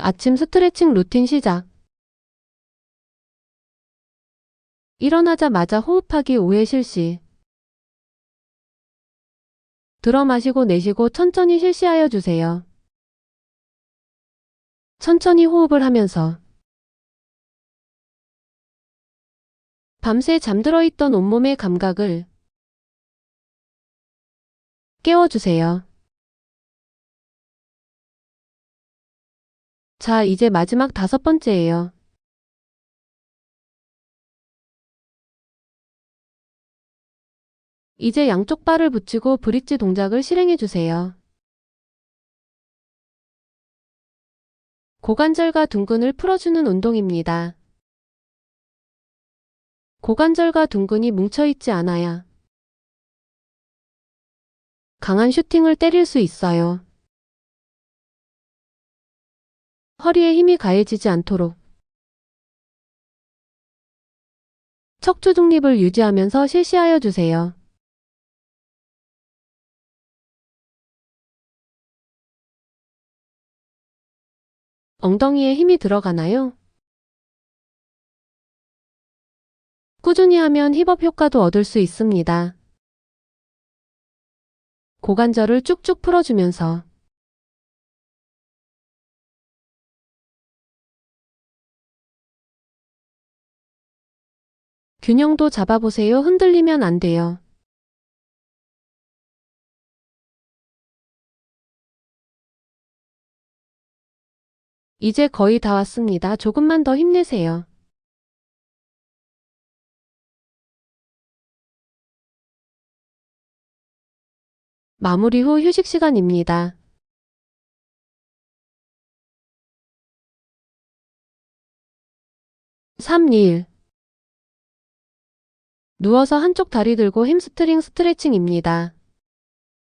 아침 스트레칭 루틴 시작. 일어나자마자 호흡하기 5회 실시. 들어 마시고 내쉬고 천천히 실시하여 주세요. 천천히 호흡을 하면서 밤새 잠들어 있던 온몸의 감각을 깨워주세요. 자, 이제 마지막 다섯 번째예요. 이제 양쪽 발을 붙이고 브릿지 동작을 실행해 주세요. 고관절과 둔근을 풀어주는 운동입니다. 고관절과 둔근이 뭉쳐있지 않아야 강한 슈팅을 때릴 수 있어요. 허리에 힘이 가해지지 않도록 척추 중립을 유지하면서 실시하여 주세요. 엉덩이에 힘이 들어가나요? 꾸준히 하면 힙업 효과도 얻을 수 있습니다. 고관절을 쭉쭉 풀어주면서 균형도 잡아보세요. 흔들리면 안 돼요. 이제 거의 다 왔습니다. 조금만 더 힘내세요. 마무리 후 휴식 시간입니다. (3, 2, 1) 누워서 한쪽 다리 들고 햄스트링 스트레칭입니다.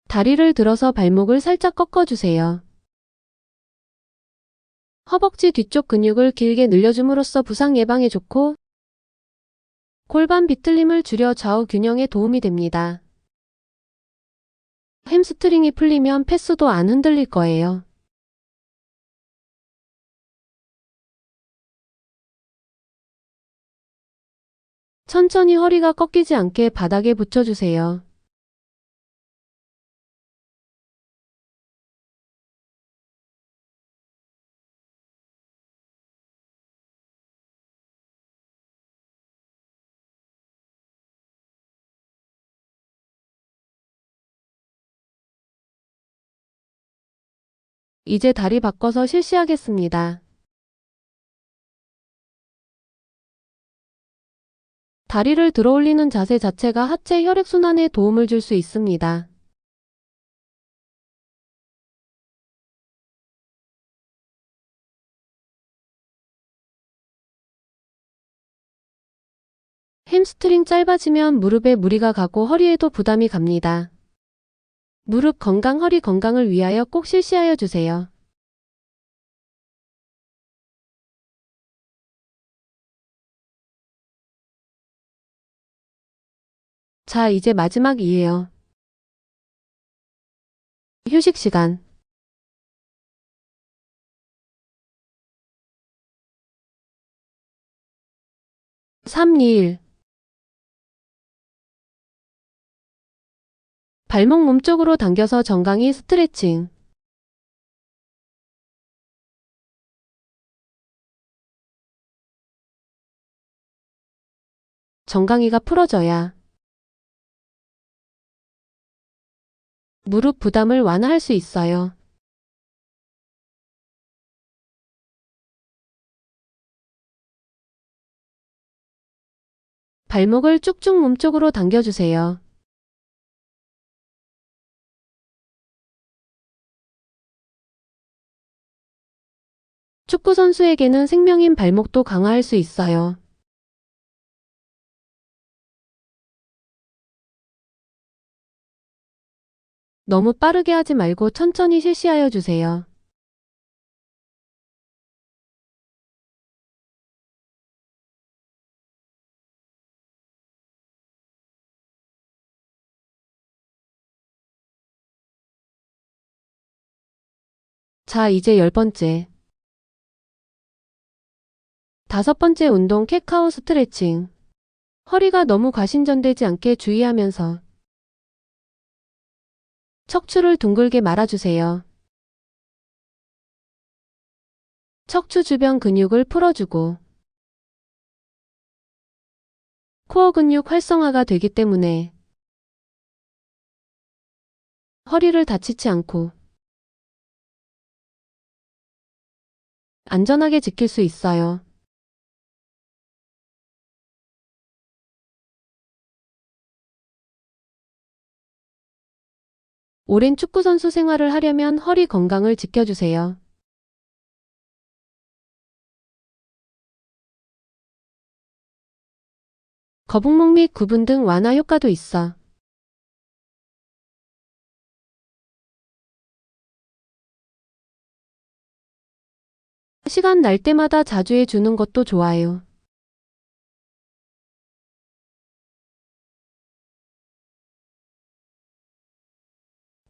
다리를 들어서 발목을 살짝 꺾어주세요. 허벅지 뒤쪽 근육을 길게 늘려줌으로써 부상 예방에 좋고 골반 비틀림을 줄여 좌우 균형에 도움이 됩니다. 햄스트링이 풀리면 패스도 안 흔들릴 거예요. 천천히 허리가 꺾이지 않게 바닥에 붙여주세요. 이제 다리 바꿔서 실시하겠습니다. 다리를 들어 올리는 자세 자체가 하체 혈액순환에 도움을 줄 수 있습니다. 햄스트링 짧아지면 무릎에 무리가 가고 허리에도 부담이 갑니다. 무릎 건강, 허리 건강을 위하여 꼭 실시하여 주세요. 자, 이제 마지막이에요. 휴식 시간. (3, 2, 1) 발목 몸쪽으로 당겨서 정강이 스트레칭. 정강이가 풀어져야 무릎 부담을 완화할 수 있어요. 발목을 쭉쭉 몸쪽으로 당겨주세요. 축구 선수에게는 생명인 발목도 강화할 수 있어요. 너무 빠르게 하지 말고 천천히 실시하여 주세요. 자, 이제 열 번째. 다섯 번째 운동 캣카우 스트레칭. 허리가 너무 과신전되지 않게 주의하면서 척추를 둥글게 말아주세요. 척추 주변 근육을 풀어주고 코어 근육 활성화가 되기 때문에 허리를 다치지 않고 안전하게 지킬 수 있어요. 오랜 축구선수 생활을 하려면 허리 건강을 지켜주세요. 거북목 및 구분 등 완화 효과도 있어. 시간 날 때마다 자주 해주는 것도 좋아요.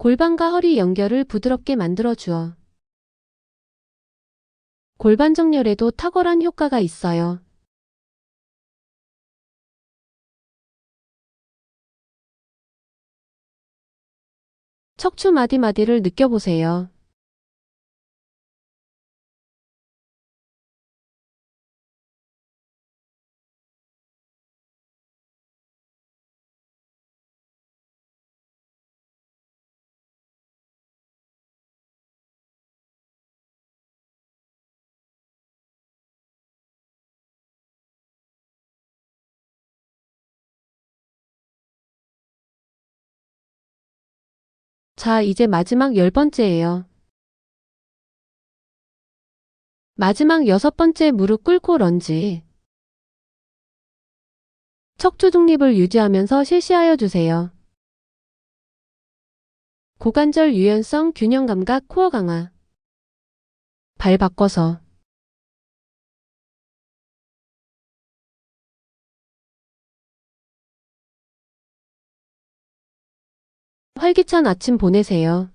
골반과 허리 연결을 부드럽게 만들어 주어. 골반 정렬에도 탁월한 효과가 있어요. 척추 마디마디를 느껴보세요. 자, 이제 마지막 열 번째예요. 마지막 여섯 번째 무릎 꿇고 런지. 척추 중립을 유지하면서 실시하여 주세요. 고관절 유연성, 균형 감각, 코어 강화. 발 바꿔서. 활기찬 아침 보내세요.